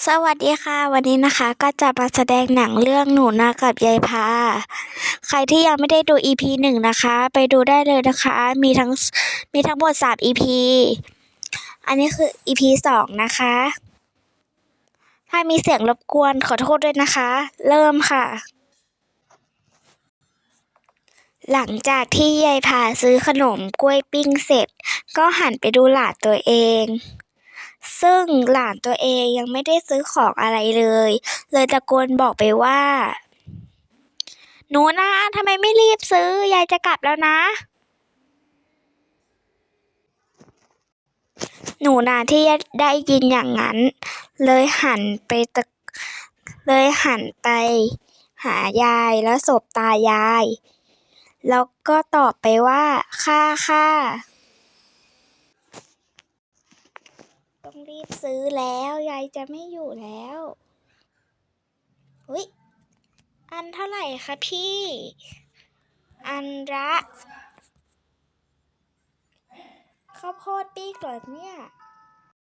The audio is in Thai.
สวัสดีค่ะ วันนี้นะคะก็จะมาแสดงหนังเรื่องหนูนากับยายพา ใครที่ยังไม่ได้ดู EP หนึ่งนะคะ ไปดูได้เลยนะคะ มีทั้งมีทั้งหมดสาม EP อันนี้คือ EP สองนะคะ ถ้ามีเสียงรบกวนขอโทษด้วยนะคะ เริ่มค่ะ หลังจากที่ยายพาซื้อขนมกล้วยปิ้งเสร็จ ก็หันไปดูหลานตัวเอง ซึ่งหลานตัวเองยังไม่ได้ซื้อของอะไรเลย เลยตะโกนบอกไปว่า หนูนะทำไมไม่รีบซื้อ ยายจะกลับแล้วนะ หนูนาที่ได้ยินอย่างนั้น เลยหันไปตะเลยหันไป หายายแล้วสบตายาย แล้วก็ตอบไปว่า ค่ะค่ะ ต้องรีบซื้อแล้ว ยายจะไม่อยู่แล้วอุ้ยอันเท่าไหร่คะพี่ อันละข้าวโพดปิ้งเหรอเนี่ย